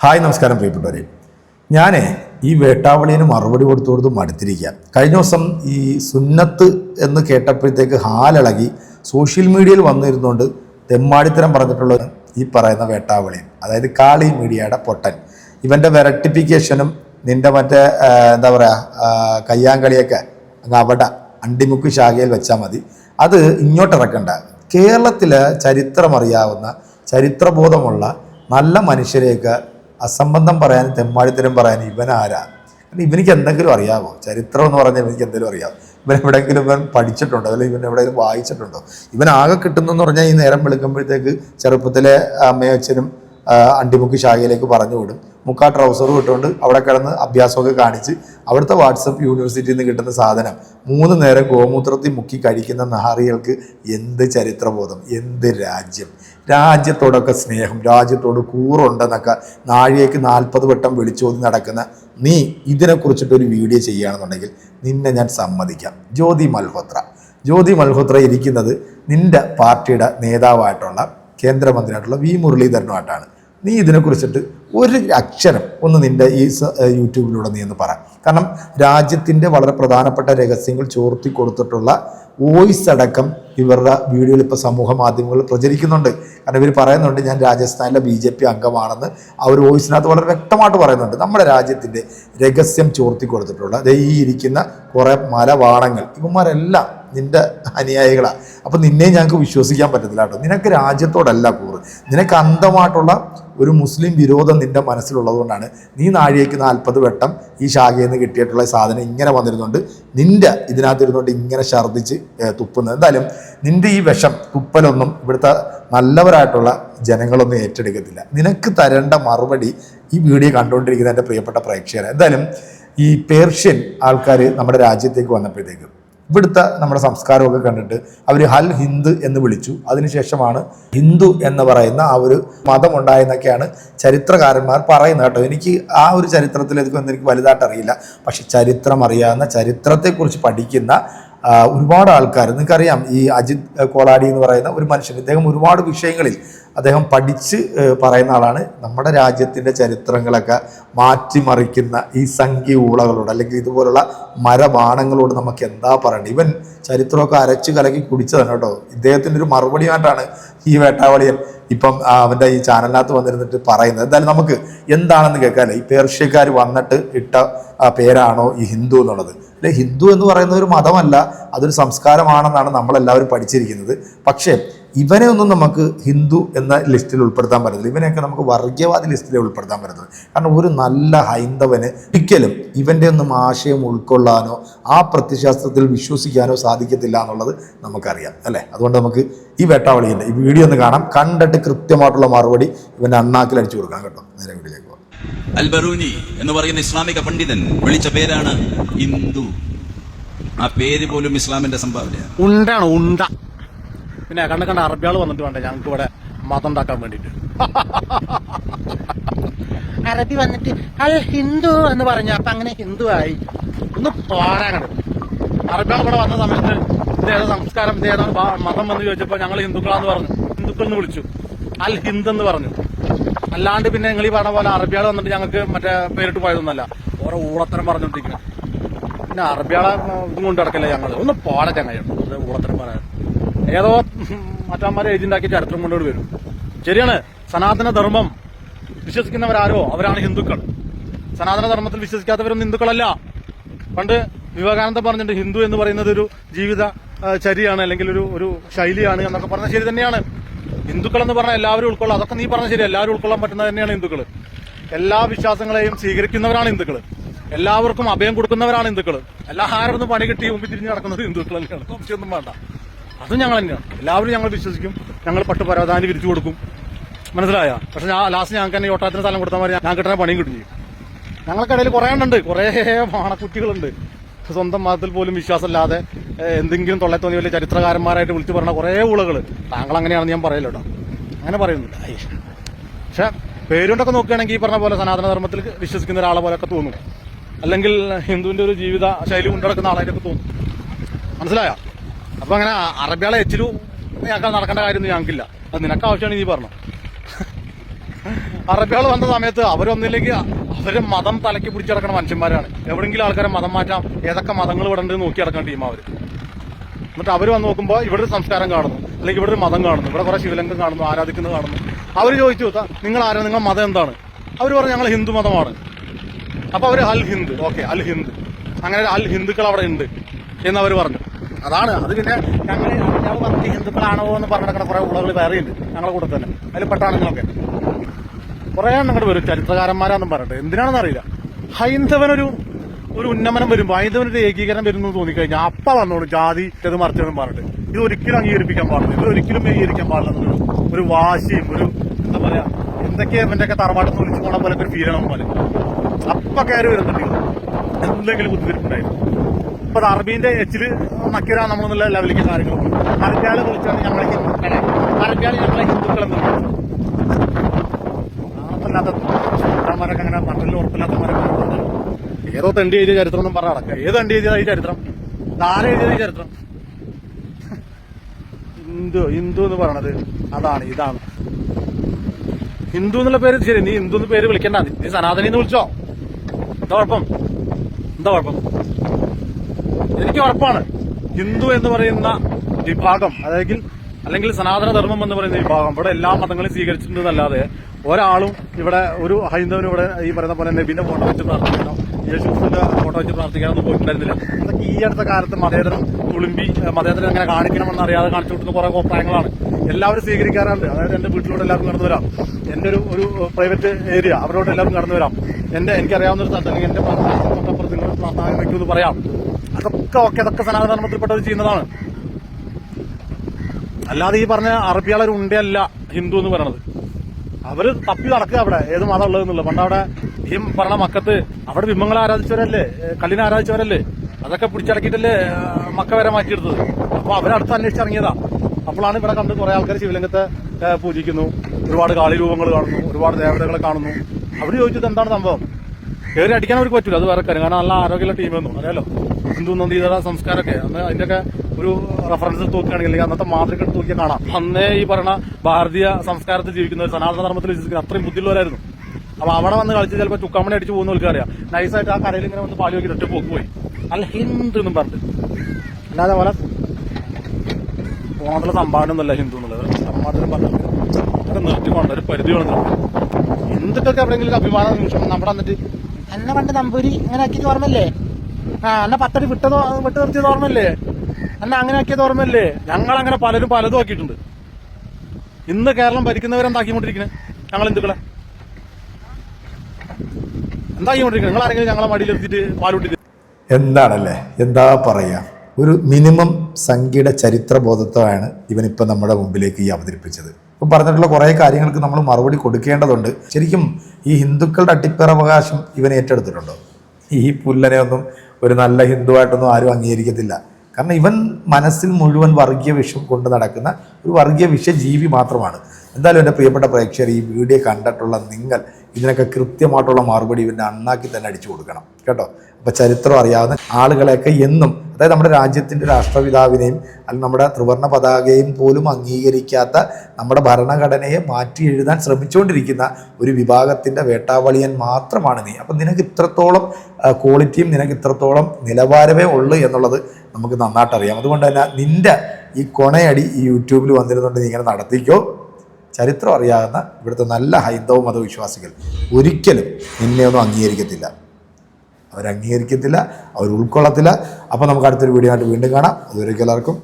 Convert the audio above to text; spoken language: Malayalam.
ഹായ് നമസ്കാരം പ്രിയപ്പെട്ടവരെ. ഞാൻ ഈ വേട്ടാവളിന് മറുപടി കൊടുത്തു കൊടുത്ത് മടുത്തിരിക്കുക കഴിഞ്ഞ ദിവസം ഈ സുന്നത്ത് എന്ന് കേട്ടപ്പോഴത്തേക്ക് ഹാലിളകി സോഷ്യൽ മീഡിയയിൽ വന്നിരുന്നുകൊണ്ട് തെമ്മാടിത്തരം പറഞ്ഞിട്ടുള്ള ഈ പറയുന്ന വേട്ടാവളിയൻ അതായത് കാളി മീഡിയയുടെ പൊട്ടൻ. ഇവന്റെ വെരട്ടിഫിക്കേഷനും നിന്റെ മറ്റേ എന്താ പറയുക കയ്യാങ്കളിയൊക്കെ അങ്ങ് അവിടെ അണ്ടിമുക്ക് ശാഖയിൽ വെച്ചാൽ മതി. അത് ഇങ്ങോട്ടിറക്കണ്ട കേരളത്തിലെ ചരിത്രമറിയാവുന്ന ചരിത്രബോധമുള്ള നല്ല മനുഷ്യരെയൊക്കെ അസംബന്ധം പറയാൻ തെമ്മാടിത്തരം പറയാൻ ഇവൻ ആരാ? കാരണം ഇവനിക്ക് എന്തെങ്കിലും അറിയാമോ ചരിത്രം എന്ന് പറഞ്ഞാൽ ഇവനിക്ക് എന്തെങ്കിലും അറിയാം ഇവൻ എവിടെയെങ്കിലും ഇവൻ പഠിച്ചിട്ടുണ്ടോ? അല്ലെങ്കിൽ ഇവൻ എവിടെയെങ്കിലും വായിച്ചിട്ടുണ്ടോ? ഇവൻ ആകെ കിട്ടുന്നെന്ന് പറഞ്ഞാൽ ഈ നേരം വെളുക്കുമ്പോഴത്തേക്ക് ചെറുപ്പത്തിലെ അമ്മയും അച്ഛനും ആ, അണ്ടിമുക്ക് ശാഖയിലേക്ക് പറഞ്ഞു വിടും. മുക്കാ ട്രൗസറും ഇട്ടുകൊണ്ട് അവിടെ കിടന്ന് അഭ്യാസമൊക്കെ കാണിച്ച് അവിടുത്തെ വാട്സപ്പ് യൂണിവേഴ്സിറ്റിയിൽ നിന്ന് കിട്ടുന്ന സാധനം മൂന്ന് നേരം ഗോമൂത്രത്തിൽ മുക്കി കഴിക്കുന്ന നഹാറികൾക്ക് എന്ത് ചരിത്രബോധം എന്ത് രാജ്യം. രാജ്യത്തോടൊക്കെ സ്നേഹം രാജ്യത്തോട് കൂറുണ്ടെന്നൊക്കെ നാഴികയ്ക്ക് നാൽപ്പത് വട്ടം വിളിച്ചോതി നടക്കുന്ന നീ ഇതിനെക്കുറിച്ചിട്ടൊരു വീഡിയോ ചെയ്യുകയാണെന്നുണ്ടെങ്കിൽ നിന്നെ ഞാൻ സമ്മതിക്കാം. ജ്യോതി മൽഹോത്ര. ജ്യോതി മൽഹോത്ര ഇരിക്കുന്നത് നിന്റെ പാർട്ടിയുടെ നേതാവായിട്ടുള്ള കേന്ദ്രമന്ത്രിയായിട്ടുള്ള വി മുരളീധരനുമായിട്ടാണ്. നീ ഇതിനെക്കുറിച്ചിട്ട് ഒരു അക്ഷരം ഒന്ന് നിന്റെ ഈ യൂട്യൂബിലൂടെ നീ എന്ന് പറ. കാരണം രാജ്യത്തിന്റെ വളരെ പ്രധാനപ്പെട്ട രഹസ്യങ്ങൾ ചോർത്തി കൊടുത്തിട്ടുള്ള വോയിസ് അടക്കം ഇവരുടെ വീഡിയോയിൽ ഇപ്പോൾ സമൂഹ മാധ്യമങ്ങളിൽ പ്രചരിക്കുന്നുണ്ട്. കാരണം ഇവർ പറയുന്നുണ്ട് ഞാൻ രാജസ്ഥാനിലെ ബി ജെ പി അംഗമാണെന്ന്. ഒരു വോയിസിനകത്ത് വളരെ വ്യക്തമായിട്ട് പറയുന്നുണ്ട്. നമ്മുടെ രാജ്യത്തിന്റെ രഹസ്യം ചോർത്തി കൊടുത്തിട്ടുള്ള ഈ ഇരിക്കുന്ന കുറേ മലവാണങ്ങൾ ഇവന്മാരെല്ലാം നിന്റെ അനുയായികളാണ് അപ്പം നിന്നെ ഞങ്ങൾക്ക് വിശ്വസിക്കാൻ പറ്റത്തില്ല കേട്ടോ. നിനക്ക് രാജ്യത്തോടല്ല കൂറ്. നിനക്ക് അന്ധമായിട്ടുള്ള ഒരു മുസ്ലിം വിരോധം നിന്റെ മനസ്സിലുള്ളതുകൊണ്ടാണ് നീ നാഴികയ്ക്ക് നാൽപ്പത് വട്ടം ഈ ശാഖയിൽ നിന്ന് കിട്ടിയിട്ടുള്ള സാധനം ഇങ്ങനെ വന്നിരുന്നുണ്ട്. നിന്റെ ഇതിനകത്തിരുന്നുകൊണ്ട് ഇങ്ങനെ ഛർദ്ദിച്ച് തുപ്പുന്നത്. എന്തായാലും നിന്റെ ഈ വിഷം തുപ്പലൊന്നും ഇവിടുത്തെ നല്ലവരായിട്ടുള്ള ജനങ്ങളൊന്നും ഏറ്റെടുക്കത്തില്ല. നിനക്ക് തരേണ്ട മറുപടി ഈ വീഡിയോ കണ്ടുകൊണ്ടിരിക്കുന്ന എന്റെ പ്രിയപ്പെട്ട പ്രേക്ഷകരെ. എന്തായാലും ഈ പേർഷ്യൻ ആൾക്കാർ നമ്മുടെ രാജ്യത്തേക്ക് വന്നപ്പോഴത്തേക്കും ഇവിടുത്തെ നമ്മുടെ സംസ്കാരമൊക്കെ കണ്ടിട്ട് അവർ ഹൽ ഹിന്ദ് എന്ന് വിളിച്ചു. അതിനുശേഷമാണ് ഹിന്ദു എന്ന് പറയുന്ന ആ ഒരു മതം ഉണ്ടായെന്നൊക്കെയാണ് ചരിത്രകാരന്മാർ പറയുന്നത് കേട്ടോ. എനിക്ക് ആ ഒരു ചരിത്രത്തിലേക്ക് ഒന്നും എനിക്ക് വലുതായിട്ട് അറിയില്ല. പക്ഷെ ചരിത്രം അറിയാവുന്ന ചരിത്രത്തെക്കുറിച്ച് പഠിക്കുന്ന ഒരുപാട് ആൾക്കാർ നിങ്ങൾക്കറിയാം ഈ അജിത് കോളാടി എന്ന് പറയുന്ന ഒരു മനുഷ്യൻ. ഇദ്ദേഹം ഒരുപാട് വിഷയങ്ങളിൽ അദ്ദേഹം പഠിച്ച് പറയുന്ന ആളാണ്. നമ്മുടെ രാജ്യത്തിന്റെ ചരിത്രങ്ങളൊക്കെ മാറ്റിമറിക്കുന്ന ഈ സംഖ്യ ഊളകളോട് അല്ലെങ്കിൽ ഇതുപോലുള്ള മരബാണങ്ങളോട് നമുക്ക് എന്താ പറയേണ്ടത്? ഇവൻ ചരിത്രമൊക്കെ അരച്ച് കലക്കി കുടിച്ചതാണ് കേട്ടോ. ഇദ്ദേഹത്തിന്റെ ഒരു മറുപടിയായിട്ടാണ് ഈ വേട്ടാവളിയൻ ഇപ്പം അവന്റെ ഈ ചാനലിനകത്ത് വന്നിരുന്നിട്ട് പറയുന്നത്. എന്തായാലും നമുക്ക് എന്താണെന്ന് കേൾക്കാമല്ലേ ഈ പേർഷ്യക്കാർ വന്നിട്ട് ഇട്ട പേരാണോ ഈ ഹിന്ദു എന്നുള്ളത്? അല്ലെ ഹിന്ദു എന്ന് പറയുന്ന ഒരു മതമല്ല. അതൊരു സംസ്കാരമാണെന്നാണ് നമ്മളെല്ലാവരും പഠിച്ചിരിക്കുന്നത്. പക്ഷേ ഇവനെ ഒന്നും നമുക്ക് ഹിന്ദു എന്ന ലിസ്റ്റിൽ ഉൾപ്പെടുത്താൻ പറ്റത്തില്ല. ഇവനെയൊക്കെ നമുക്ക് വർഗീയവാദി ലിസ്റ്റിൽ ഉൾപ്പെടുത്താൻ പറ്റത്തില്ല കാരണം ഒരു നല്ല ഹൈന്ദവന് ഒരിക്കലും ഇവന്റെ ഒന്നും ആശയം ഉൾക്കൊള്ളാനോ ആ പ്രത്യശാസ്ത്രത്തിൽ വിശ്വസിക്കാനോ സാധിക്കത്തില്ല എന്നുള്ളത് നമുക്കറിയാം. അല്ലേ? അതുകൊണ്ട് നമുക്ക് ഈ വേട്ടാവളിയുണ്ട് ഈ വീഡിയോ ഒന്ന് കാണാം. കണ്ടിട്ട് കൃത്യമായിട്ടുള്ള മറുപടി ഇവന്റെ അണ്ണാക്കിൽ അടിച്ചു കൊടുക്കാം കേട്ടോ. നേരെ വീട്ടിലേക്ക് പോകാം. അൽ ബറൂനി എന്ന് പറയുന്ന ഇസ്ലാമിക പണ്ഡിതൻ വിളിച്ച പേരാണ് ഹിന്ദു. ആ പേര് പോലും ഇസ്ലാമിന്റെ സംഭാവനയാണ് ഉണ്ടാണ് ഉണ്ട. പിന്നെ കണ്ട കണ്ട അറബികൾ വന്നിട്ട് വേണ്ട ഞങ്ങൾക്ക് ഇവിടെ മതം ഉണ്ടാക്കാൻ വേണ്ടിട്ട്. അറബി വന്നിട്ട് അൽ ഹിന്ദു എന്ന് പറഞ്ഞു അപ്പൊ അങ്ങനെ ഹിന്ദു ആയി ഒന്ന് പോരാണ് അറബികൾ ഇവിടെ വന്ന സമയത്ത് ഇതേതാ സംസ്കാരം ഇതേതാ മതം എന്ന് ചോദിച്ചപ്പോ ഞങ്ങൾ ഹിന്ദുക്കളാന്ന് പറഞ്ഞു. ഹിന്ദുക്കൾ എന്ന് വിളിച്ചു. അൽ ഹിന്ദ് എന്ന് പറഞ്ഞു. അല്ലാണ്ട് പിന്നെ നിങ്ങൾ ഈ പറഞ്ഞ പോലെ അറബികൾ വന്നിട്ട് ഞങ്ങൾക്ക് മറ്റേ പേരിട്ട് പോയതൊന്നല്ല ഓരോ ഊളത്തരം പറഞ്ഞോണ്ടിരിക്കുന്നത് പിന്നെ അറബിയാളെ ഇതും കൊണ്ട് നടക്കില്ല ഞങ്ങൾ ഒന്ന് പോടെ ചങ്ങായി. ഊളത്തരം പറയാൻ ഏതോ മറ്റന്മാരെ എഴുതിണ്ടാക്കി ചരിത്രം കൊണ്ടുകൊണ്ട് വരും. ശരിയാണ്. സനാതന ധർമ്മം വിശ്വസിക്കുന്നവരാരോ? അവരാണ് ഹിന്ദുക്കൾ. സനാതന ധർമ്മത്തിൽ വിശ്വസിക്കാത്തവരൊന്നും ഹിന്ദുക്കളല്ല. പണ്ട് വിവേകാനന്ദ പറഞ്ഞിട്ടുണ്ട് ഹിന്ദു എന്ന് പറയുന്നത് ഒരു ജീവിത ചരിയാണ് അല്ലെങ്കിൽ ഒരു ഒരു ശൈലിയാണ് എന്നൊക്കെ പറഞ്ഞാൽ ശരി തന്നെയാണ്. ഹിന്ദുക്കൾ എന്ന് പറഞ്ഞാൽ എല്ലാവരും ഉൾക്കൊള്ളാം. അതൊക്കെ നീ പറഞ്ഞ ശരി. എല്ലാവരും ഉൾക്കൊള്ളാൻ പറ്റുന്നത് തന്നെയാണ് ഹിന്ദുക്കൾ എല്ലാ വിശ്വാസങ്ങളെയും സ്വീകരിക്കുന്നവരാണ് ഹിന്ദുക്കൾ എല്ലാവർക്കും അഭയം കൊടുക്കുന്നവരാണ് ഹിന്ദുക്കൾ എല്ലാ ആരോടും പണി കിട്ടി മുമ്പിൽ തിരിഞ്ഞ് നടക്കുന്നത് ഹിന്ദുക്കൾ തന്നെയാണ്. സംശയമൊന്നും വേണ്ട. അതും ഞങ്ങൾ തന്നെയാണ്. എല്ലാവരും ഞങ്ങൾ വിശ്വസിക്കും. ഞങ്ങൾ പട്ട് പരവധാനി വിരിച്ചു കൊടുക്കും. മനസ്സിലായ? പക്ഷെ ഞാൻ ലാസ്റ്റ് ഞങ്ങൾക്ക് തന്നെ ഓട്ടാത്തിന് സ്ഥലം കൊടുത്താൽ മതി. ഞാൻ കിട്ടുന്ന പണിയും കിട്ടും ചെയ്യും. ഞങ്ങൾക്കിടയിൽ കുറേ എണ്ണുണ്ട് കുറേ വാണക്കുട്ടികളുണ്ട്. സ്വന്തം മതത്തിൽ പോലും വിശ്വാസമില്ലാതെ എന്തെങ്കിലും തൊള്ളെ തോന്നി വലിയ ചരിത്രകാരന്മാരായിട്ട് വിളിച്ചു പറഞ്ഞ കുറേ ഊളകൾ താങ്കൾ അങ്ങനെയാണെന്ന് ഞാൻ പറയല്ലോ കേട്ടോ അങ്ങനെ പറയുന്നില്ല. പക്ഷെ പേരുകൊണ്ടൊക്കെ നോക്കുകയാണെങ്കിൽ ഈ പറഞ്ഞ പോലെ സനാതന ധർമ്മത്തിൽ വിശ്വസിക്കുന്ന ഒരാളെ പോലെയൊക്കെ തോന്നും. അല്ലെങ്കിൽ ഹിന്ദുവിന്റെ ഒരു ജീവിത ശൈലി കൊണ്ടുനടക്കുന്ന ആളായിട്ടൊക്കെ തോന്നും. മനസ്സിലായ? അപ്പൊ അങ്ങനെ അറബികളെ എച്ചിരു ഞങ്ങൾക്ക് നടക്കേണ്ട കാര്യമൊന്നും ഞങ്ങൾക്കില്ല. അത് നിനക്ക് ആവശ്യമാണ് നീ പറഞ്ഞു. അറബികൾ വന്ന സമയത്ത് അവരൊന്നില്ലെങ്കിൽ അവർ മതം തലയ്ക്ക് പിടിച്ച് കിടക്കുന്ന മനുഷ്യന്മാരാണ്. എവിടെങ്കിലും ആൾക്കാരെ മതം മാറ്റാം. ഏതൊക്കെ മതങ്ങൾ ഇവിടെ ഉണ്ട് നോക്കി നടക്കുന്ന ടീം അവർ. എന്നിട്ട് അവർ വന്ന് നോക്കുമ്പോൾ ഇവിടെ ഒരു സംസ്കാരം കാണുന്നു. അല്ലെങ്കിൽ ഇവിടെ ഒരു മതം കാണുന്നു. ഇവിടെ കുറെ ശിവലിംഗം കാണുന്നു ആരാധിക്കുന്നത് കാണുന്നു. അവർ ചോദിച്ചു "ത- നിങ്ങൾ ആരാ? നിങ്ങളുടെ മതം എന്താണ്? അവർ പറഞ്ഞു ഞങ്ങൾ ഹിന്ദു മതമാണ്. അപ്പൊ അവർ അൽ ഹിന്ദ് ഓക്കെ അൽ ഹിന്ദ് അങ്ങനെ അൽ ഹിന്ദുക്കൾ അവിടെ ഉണ്ട് എന്ന് അവർ പറഞ്ഞു. അതാണ്. അത് പിന്നെ ഞങ്ങൾ ഞങ്ങൾ ഹിന്ദുക്കളാണോ എന്ന് പറഞ്ഞിടക്കണ കുറെ ഉളകൾ വേറെയുണ്ട് ഞങ്ങളുടെ കൂടെ തന്നെ. അതിൽ പെട്ടാണെങ്കിലൊക്കെ കുറെ അങ്ങോട്ട് വരും. ചരിത്രകാരന്മാരാന്നും പറഞ്ഞിട്ട്. എന്തിനാണെന്ന് അറിയില്ല. ഹൈന്ദവനൊരു ഒരു ഉന്നമനം വരുമ്പോൾ ഹൈന്ദവനൊരു ഏകീകരണം വരുന്നു തോന്നിക്കഴിഞ്ഞാൽ അപ്പ വന്നോളൂ ജാതി ഇത് മറിച്ചതെന്നും പറഞ്ഞിട്ട്. ഇത് ഒരിക്കലും അംഗീകരിപ്പിക്കാൻ പാടില്ല. ഇത് ഒരിക്കലും അംഗീകരിക്കാൻ പാടില്ല എന്നൊരു ഒരു വാശിയും ഒരു എന്താ പറയാ എന്തൊക്കെയാ ഇവന്റെയൊക്കെ തറവാട്ടത്ത് വിളിച്ചു പോലെ ഒരു ഫീലാണ് പോലെ അപ്പ കയറി വരുന്നുണ്ടെങ്കിൽ. എന്തെങ്കിലും ബുദ്ധിമുട്ടുണ്ടായിരുന്നു അപ്പൊ അത് അറബീന്റെ എച്ചിൽ നക്കിരാ നമ്മളെന്നുള്ള ലെവലിലേക്ക് കാര്യങ്ങൾ അറബിയാളെ വിളിച്ചാണ് ഞങ്ങളെ ഹിന്ദുക്കളെ. അറബിയാളെ ഞങ്ങളെ ഹിന്ദുക്കളെന്ന് അല്ലാത്ത ചുണ്ടാന്മാരൊക്കെ അങ്ങനെ മണ്ണിൽ ഉറപ്പില്ലാത്തമാരൊക്കെ. ഏതോ തണ്ടി എഴുതിയ ചരിത്രം ഒന്നും നടക്കുക. ഏത് തണ്ടി എഴുതിയതായി ചരിത്രം? ധാര എഴുതിയതായി ചരിത്രം? ഹിന്ദു ഹിന്ദു എന്ന് പറയണത് അതാണ് ഇതാണ്. ഹിന്ദു എന്നുള്ള പേര് ശരി നീ ഹിന്ദു എന്ന് പേര് വിളിക്കണ്ട. നീ സനാതനീന്ന് വിളിച്ചോ? എന്താ എന്താ എനിക്ക് ഉറപ്പാണ്. ഹിന്ദു എന്ന് പറയുന്ന വിഭാഗം അതായത് അല്ലെങ്കിൽ സനാതന ധർമ്മം എന്ന് പറയുന്ന വിഭാഗം ഇവിടെ എല്ലാ മതങ്ങളും സ്വീകരിച്ചിട്ടുണ്ടെന്നല്ലാതെ ഒരാളും ഇവിടെ ഒരു ഹൈന്ദവനും ഇവിടെ ഈ പറയുന്ന പോലെ നബിന്റെ ഫോട്ടോ വെച്ച് പ്രാർത്ഥിക്കണം യേശുസിന്റെ ഫോട്ടോ വെച്ച് പ്രാർത്ഥിക്കാനോ ഒന്നും പോയിട്ടുണ്ടായിരുന്നില്ല. അതൊക്കെ ഈ അടുത്ത കാലത്ത് മതേതരം തുളുമ്പി മതേതരം എങ്ങനെ കാണിക്കണമെന്ന് അറിയാതെ കാണിച്ചു കൊടുക്കുന്ന കുറെ അഭിപ്രായങ്ങളാണ്. എല്ലാവരും സ്വീകരിക്കാറുണ്ട്. അതായത് എന്റെ വീട്ടിലൂടെ എല്ലാവർക്കും കടന്നു വരാം. എന്റെ ഒരു ഒരു പ്രൈവറ്റ് ഏരിയ അവരോട് എല്ലാവർക്കും കടന്നു വരാം. എന്റെ എനിക്കറിയാവുന്ന ഒരു സ്ഥലത്ത് അല്ലെങ്കിൽ എന്റെ തൊട്ടപ്പുറത്ത് പറയാം. അതൊക്കെ ഓക്കെ. അതൊക്കെ സനാതന ധർമ്മത്തിൽപ്പെട്ടവർ ചെയ്യുന്നതാണ്. അല്ലാതെ ഈ പറഞ്ഞ അറബിയാളൊരു ഉണ്ടല്ല ഹിന്ദു എന്ന് പറയണത്. അവർ തപ്പി നടക്കുക അവിടെ. ഏത് മതം ഉള്ളതെന്നുള്ളത്. പണ്ട് അവിടെ ഈ പറഞ്ഞ മക്കത്ത് അവിടെ ബിംബങ്ങളെ ആരാധിച്ചവരല്ലേ? കല്ലിനെ ആരാധിച്ചവരല്ലേ? അതൊക്കെ പിടിച്ചടക്കിയിട്ടല്ലേ മക്ക വരെ മാറ്റിയെടുത്തത്. അപ്പൊ അവരടുത്ത് അന്വേഷിച്ചിറങ്ങിയതാ അപ്പോഴാണ് ഇവിടെ കണ്ട് കുറെ ആൾക്കാർ ശിവലിംഗത്തെ പൂജിക്കുന്നു. ഒരുപാട് കാളി രൂപങ്ങൾ കാണുന്നു. ഒരുപാട് ദേവതകളെ കാണുന്നു. അവർ ചോദിച്ചത് എന്താണ് സംഭവം? കയറി അടിക്കാൻ അവർക്ക് പറ്റൂല. അത് വേറെ കാര്യം. കാരണം നല്ല ആരോഗ്യമുള്ള ടീമൊന്നും. അറിയാലോ ഹിന്ദു നന്ദിതര സംസ്കാരമൊക്കെ. അന്ന് അതിന്റെയൊക്കെ ഒരു റെഫറൻസ് തൂക്കുകയാണെങ്കിൽ അന്നത്തെ മാതൃക തൂക്കി കാണാം. അന്നേ ഈ പറഞ്ഞ ഭാരതീയ സംസ്കാരത്തിൽ ജീവിക്കുന്ന സനാതന ധർമ്മത്തിൽ വിശ്വസിക്കുന്ന അത്രയും ബുദ്ധിയുള്ളവരായിരുന്നു. അപ്പൊ അവിടെ വന്ന് കളിച്ച് ചിലപ്പോൾ ചുക്കാമണി അടിച്ച് പോകുന്ന അറിയാം. നൈസായിട്ട് ആ കരയിൽ ഇങ്ങനെ വന്ന് പാലി നോക്കി ഇട്ട് പോക്ക് പോയി. അല്ല ഹിന്ദു എന്നും പറഞ്ഞു അല്ലാതെ പോലെ ഓണത്തിലെ സംഭാവന ഒന്നുമല്ല ഹിന്ദു എന്നുള്ളത്. സംഭാവന പറഞ്ഞു അതൊക്കെ നിർത്തിക്കൊണ്ട് ഒരു പരിധി വേണം എന്തൊക്കെ എവിടെയെങ്കിലും അഭിമാന നിമിഷം നമ്മുടെ വന്നിട്ട് എന്നെ പണ്ട് നമ്പൂരി ഇങ്ങനെ ആക്കിയത് ഓർമ്മല്ലേ ആ എന്നെ പത്തടി വിട്ടതോ വിട്ട് നിർത്തിയത് ഓർമ്മല്ലേ എന്നെ അങ്ങനെ ആക്കിയത് ഓർമ്മല്ലേ ഞങ്ങൾ അങ്ങനെ പലരും പലതും ആക്കിയിട്ടുണ്ട്. ഇന്ന് കേരളം ഭരിക്കുന്നവരെന്താക്കിക്കൊണ്ടിരിക്കുന്നത് ഞങ്ങൾ ഹിന്ദുക്കളെ. എന്താക്കിക്കൊണ്ടിരിക്കുന്നത് നിങ്ങൾ ആരെങ്കിലും ഞങ്ങളെ മടിയിലെത്തിയിട്ട് പാലുട്ടിട്ട് എന്താണല്ലേ? എന്താ പറയാ? ഒരു മിനിമം സംഖ്യയുടെ ചരിത്രബോധത്വമാണ് ഇവനിപ്പോൾ നമ്മുടെ മുമ്പിലേക്ക് ഈ അവതരിപ്പിച്ചത്. ഇപ്പം പറഞ്ഞിട്ടുള്ള കുറേ കാര്യങ്ങൾക്ക് നമ്മൾ മറുപടി കൊടുക്കേണ്ടതുണ്ട്. ശരിക്കും ഈ ഹിന്ദുക്കളുടെ അട്ടിപ്പറവകാശം ഇവൻ ഏറ്റെടുത്തിട്ടുണ്ടോ? ഈ പുല്ലനെ ഒന്നും ഒരു നല്ല ഹിന്ദുവായിട്ടൊന്നും ആരും അംഗീകരിക്കത്തില്ല. കാരണം ഇവൻ മനസ്സിൽ മുഴുവൻ വർഗീയ വിഷം കൊണ്ട് നടക്കുന്ന ഒരു വർഗീയ വിഷജീവി മാത്രമാണ്. എന്തായാലും എന്റെ പ്രിയപ്പെട്ട പ്രേക്ഷകർ ഈ വീഡിയോ കണ്ടിട്ടുള്ള നിങ്ങൾ ഇതിനൊക്കെ കൃത്യമായിട്ടുള്ള മറുപടി ഇവന്റെ അണ്ണാക്കി തന്നെ അടിച്ചു കൊടുക്കണം. കേട്ടോ? അപ്പോൾ ചരിത്രം അറിയാവുന്ന ആളുകളെയൊക്കെ എന്നും അതായത് നമ്മുടെ രാജ്യത്തിന്റെ രാഷ്ട്രപിതാവിനെയും അല്ലെങ്കിൽ നമ്മുടെ ത്രിവർണ പതാകയും പോലും അംഗീകരിക്കാത്ത നമ്മുടെ ഭരണഘടനയെ മാറ്റി എഴുതാൻ ശ്രമിച്ചുകൊണ്ടിരിക്കുന്ന ഒരു വിഭാഗത്തിന്റെ വേട്ടാവളിയൻ മാത്രമാണ് നീ. അപ്പം നിനക്ക് ഇത്രത്തോളം ക്വാളിറ്റിയും നിനക്ക് ഇത്രത്തോളം നിലവാരമേ ഉള്ളൂ എന്നുള്ളത് നമുക്ക് നന്നായിട്ട് അറിയാം. അതുകൊണ്ട് തന്നെ നിന്റെ ഈ കൊണയടി ഈ യൂട്യൂബിൽ വന്നിരുന്നുണ്ട് നീ ഇങ്ങനെ നടത്തിക്കോ. ചരിത്രം അറിയാവുന്ന ഇവിടുത്തെ നല്ല ഹൈന്ദവ മതവിശ്വാസികൾ ഒരിക്കലും നിന്നെ ഒന്നും അംഗീകരിക്കത്തില്ല. അവർ അംഗീകരിക്കത്തില്ല അവർ ഉൾക്കൊള്ളത്തില്ല അപ്പോൾ നമുക്ക് അടുത്തൊരു വീഡിയോ ആയിട്ട് വീണ്ടും കാണാം. അതുവരെ എല്ലാവർക്കും